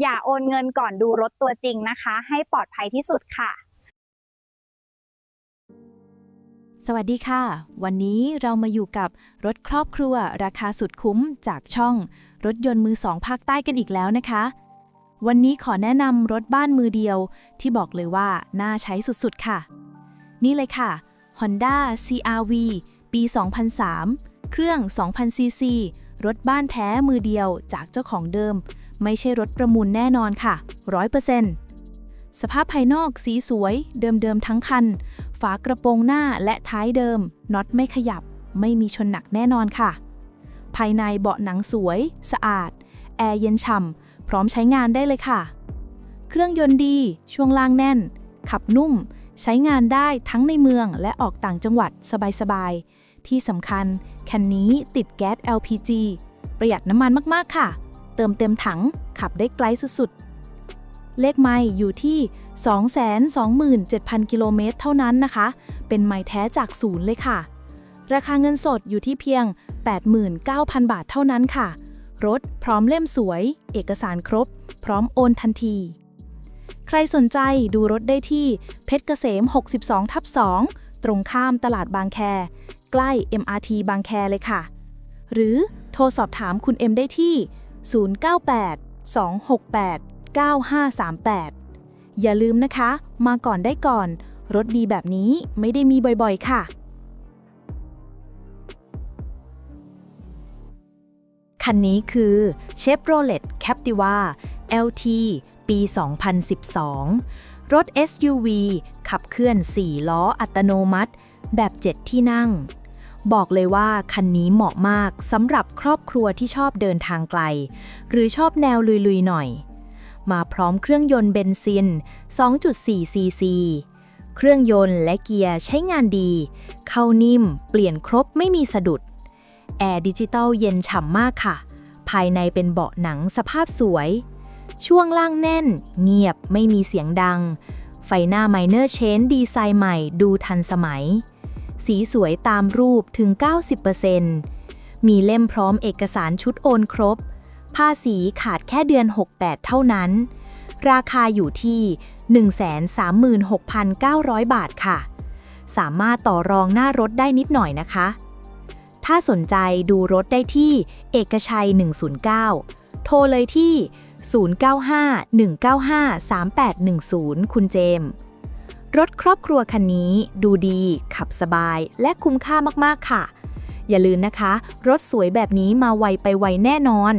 อย่าโอนเงินก่อนดูรถตัวจริงนะคะ ให้ปลอดภัยที่สุดค่ะ สวัสดีค่ะ วันนี้เรามาอยู่กับรถครอบครัว ราคาสุดคุ้มจากช่อง รถยนต์มือสองภาคใต้กันอีกแล้วนะคะ วันนี้ขอแนะนำรถบ้านมือเดียว ที่บอกเลยว่าน่าใช้สุดๆค่ะ นี่เลยค่ะ Honda CRV ปี 2003 เครื่อง 2,000ซีซีรถบ้านแท้มือเดียวจากเจ้าของเดิม ไม่ใช่รถประมูลแน่นอนค่ะ 100%สภาพภายนอกสีสวย เดิมๆทั้งคัน ฝากระโปรงหน้าและท้ายเดิมน็อตไม่ขยับ ไม่มีชนหนักแน่นอนค่ะ ภายในเบาะหนังสวย สะอาด แอร์เย็นฉ่ำพร้อมใช้งานได้เลยค่ะ เครื่องยนต์ดี ช่วงล่างแน่น ขับนุ่ม ใช้งานได้ทั้งในเมืองและออกต่างจังหวัดสบายๆที่สำคัญคันนี้ติดแก๊ส LPG ประหยัดน้ำมันมาก ๆ ค่ะ ติมเต็มถัง ขับได้ไกลสุดๆ เลขไมล์อยู่ที่ 227,000 กิโลเมตรเท่านั้นนะคะ เป็นไมล์แท้จากศูนย์เลยค่ะ ราคาเงินสดอยู่ที่เพียง 89,000 บาทเท่านั้นค่ะ รถพร้อมเล่มสวย เอกสารครบ พร้อมโอนทันที ใครสนใจดูรถได้ที่ เพชรเกษม 62 ทับ 2 ตรงข้ามตลาดบางแค ใกล้ MRT บางแคเลยค่ะ หรือโทรสอบถามคุณเอ็มได้ที่ 098 268 9538 อย่าลืมนะคะ มาก่อนได้ก่อน รถดีแบบนี้ไม่ได้มีบ่อยๆ ค่ะ คันนี้คือ Chevrolet Captiva LT ปี 2012 รถ SUV ขับเคลื่อน 4 ล้ออัตโนมัติ แบบ 7 ที่นั่ง บอกเลยว่าคันนี้เหมาะมากสำหรับครอบครัวที่ชอบเดินทางไกล หรือชอบแนวลุยๆหน่อย มาพร้อมเครื่องยนต์เบนซิน 2.4 ซีซี เครื่องยนต์และเกียร์ใช้งานดี เข้านิ่ม เปลี่ยนครบไม่มีสะดุด แอร์ดิจิตอลเย็นฉ่ำมากค่ะ ภายในเป็นเบาะหนังสภาพสวย ช่วงล่างแน่น เงียบไม่มีเสียงดัง ไฟหน้าไมเนอร์เชนดีไซน์ใหม่ดูทันสมัย สีสวยตามรูปถึง 90%มีเล่มพร้อมเอกสารชุดโอนครบ ภาษีขาดแค่เดือน 68 เท่านั้น ราคาอยู่ที่ 136,900 บาทค่ะ สามารถต่อรองหน้ารถได้นิดหน่อยนะคะ ถ้าสนใจดูรถได้ที่เอกชัย 109 โทรเลยที่ 095-195-3810 คุณเจมส์ รถครอบครัวคันนี้ดูดี ขับสบายและคุ้มค่ามากๆค่ะ อย่าลืมนะคะ รถสวยแบบนี้มาไวไปไวแน่นอน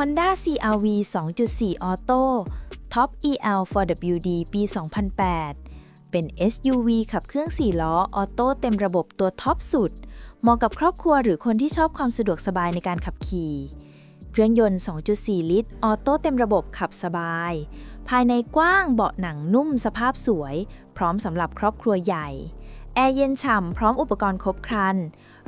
Honda CRV 2.4 Auto Top EL 4WD ปี 2008 เป็น SUV ขับเครื่อง 4 ล้อ ออโต้เต็มระบบตัวท็อปสุด เหมาะกับครอบครัวหรือคนที่ชอบความสะดวกสบายในการขับขี่ เครื่องยนต์ 2.4 ลิตร ออโต้เต็มระบบขับสบาย ภายในกว้างเบาะหนังนุ่มสภาพสวย พร้อมสำหรับครอบครัวใหญ่ แอร์เย็นฉ่ำพร้อมอุปกรณ์ครบครัน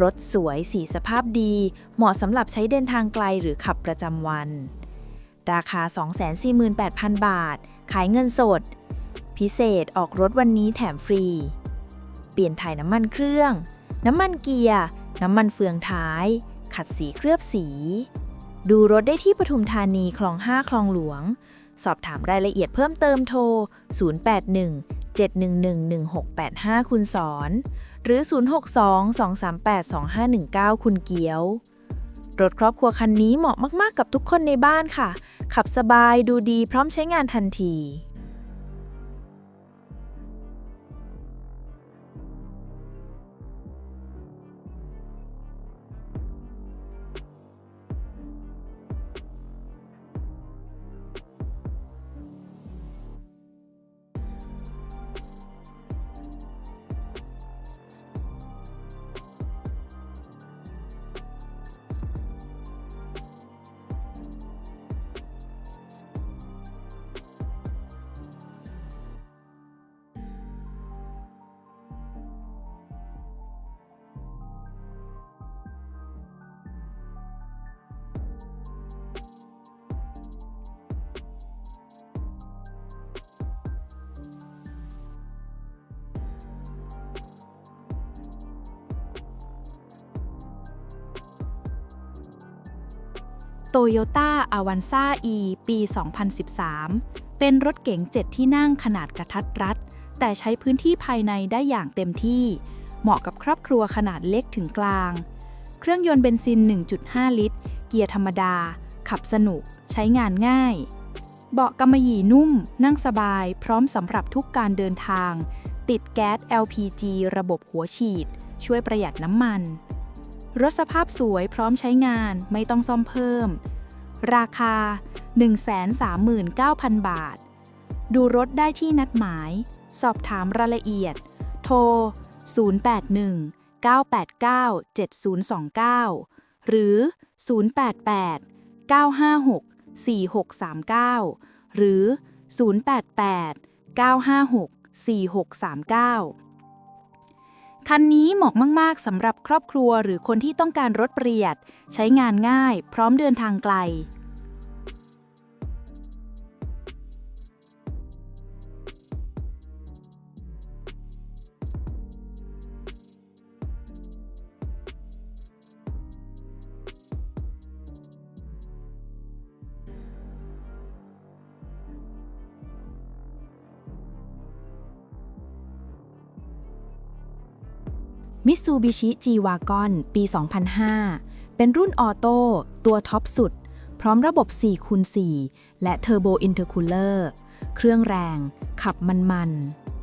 รถสวย สีสภาพดี เหมาะสำหรับใช้เดินทางไกลหรือขับประจำวัน ราคา 248,000 บาท ขายเงินสด พิเศษออกรถวันนี้แถมฟรี เปลี่ยนถ่ายน้ำมันเครื่อง น้ำมันเกียร์ น้ำมันเฟืองท้าย ขัดสีเคลือบสี ดูรถได้ที่ปทุมธานีคลอง 5 คลองหลวง สอบถามรายละเอียดเพิ่มเติมโทร 081 711 1685 คุณสอน หรือ 062-238-2519 คุณเกียว รถครอบครัวคันนี้เหมาะมาก ๆ กับทุกคนในบ้านค่ะ ขับสบายดูดีพร้อมใช้งานทันที Toyota Avanza E ปี 2013 เป็นรถเก๋ง7ที่นั่งขนาดกระทัดรัด แต่ใช้พื้นที่ภายในได้อย่างเต็มที่ เหมาะกับครอบครัวขนาดเล็กถึงกลาง เครื่องยนต์เบนซิน 1.5 ลิตร เกียร์ธรรมดา ขับสนุก ใช้งานง่าย เบาะกำมะหยี่นุ่ม นั่งสบาย พร้อมสำหรับทุกการเดินทาง ติดแก๊ส LPG ระบบหัวฉีด ช่วยประหยัดน้ำมัน รถสภาพสวยพร้อมใช้งานไม่ต้องซ่อมเพิ่ม ราคา 139,000 บาท ดูรถได้ที่นัดหมาย สอบถามรายละเอียด โทร 081 989 7029 หรือ 088 956 4639 หรือ 088 956 4639 คันนี้เหมาะมากๆสำหรับครอบครัวหรือคนที่ต้องการรถประหยัด ใช้งานง่าย พร้อมเดินทางไกล มิ t ซูบิชิ G-Wagon ปี 2005 เป็นรุ่นออโต้ตัวท็อปสุด พร้อมระบบ 4 คูณ 4 และ Turbo Intercooler เครื่องแรง ขับมัน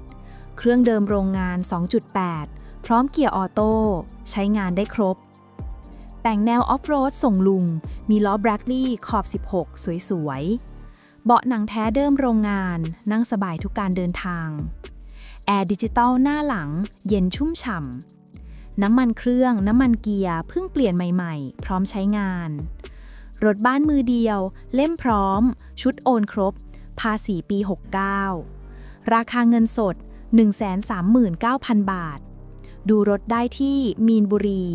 ๆ เครื่องเดิมโรงงาน 2.8 พร้อมเกียร์ออโต้ ใช้งานได้ครบ แต่งแนวออฟโรดส่งลุง มีล้อแบล็กลี่ขอบ 16 สวยๆ เบาะหนังแท้เดิมโรงงาน นั่งสบายทุกการเดินทาง แอร์ดิจิตอลหน้าหลัง เย็นชุ่มฉ่ำ น้ำมันเครื่อง น้ำมันเกียร์เพิ่งเปลี่ยนใหม่ๆ พร้อมใช้งาน รถบ้านมือเดียว เล่มพร้อม ชุดโอนครบ ภาษีปี 69 ราคาเงินสด 139,000 บาท ดูรถได้ที่มีนบุรี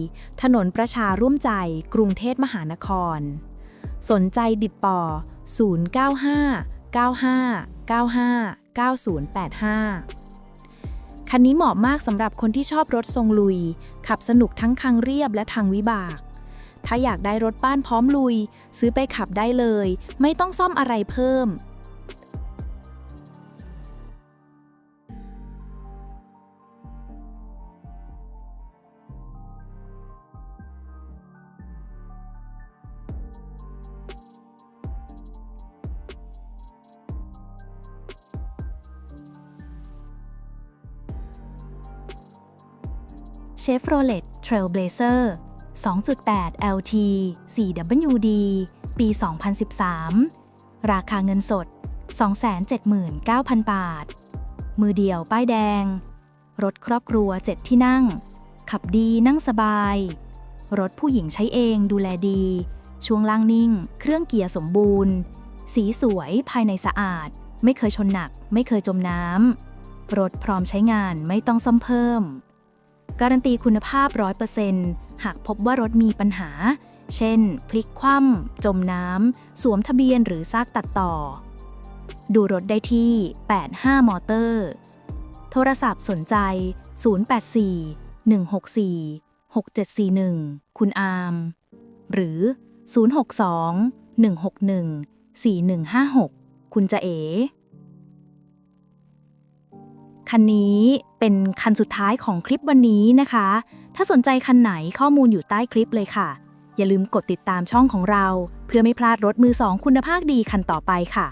ถนนประชาร่วมใจ กรุงเทพมหานคร สนใจดิดต่อ 095 95 95 9085 คันนี้เหมาะมากสำหรับคนที่ชอบรถทรงลุย ขับสนุกทั้งทางเรียบและทางวิบาก ถ้าอยากได้รถบ้านพร้อมลุย ซื้อไปขับได้เลย ไม่ต้องซ่อมอะไรเพิ่ม Chevrolet Trailblazer 2.8 LT 4WD ปี 2013 ราคาเงินสด 279,000 บาท มือเดียวป้ายแดง รถครอบครัว 7 ที่นั่ง ขับดีนั่งสบาย รถผู้หญิงใช้เองดูแลดี ช่วงล่างนิ่ง เครื่องเกียร์สมบูรณ์ สีสวยภายในสะอาด ไม่เคยชนหนัก ไม่เคยจมน้ำรถพร้อมใช้งานไม่ต้องซ่อมเพิ่ม การันตีคุณภาพ 100%หากพบว่ารถมีปัญหา เช่น พลิกคว่ำจมน้ำ สวมทะเบียนหรือซากตัดต่อ ดูรถได้ที่ 85 มอเตอร์ โทรศัพท์สนใจ 084 164 6741 คุณอาร์มหรือ 062 161 4156 คุณจะเอ๋ คันนี้เป็นคันสุดท้ายของคลิปวันนี้นะคะ ถ้าสนใจคันไหนข้อมูลอยู่ใต้คลิปเลยค่ะ อย่าลืมกดติดตามช่องของเรา เพื่อไม่พลาดรถมือสองคุณภาพดีคันต่อไปค่ะ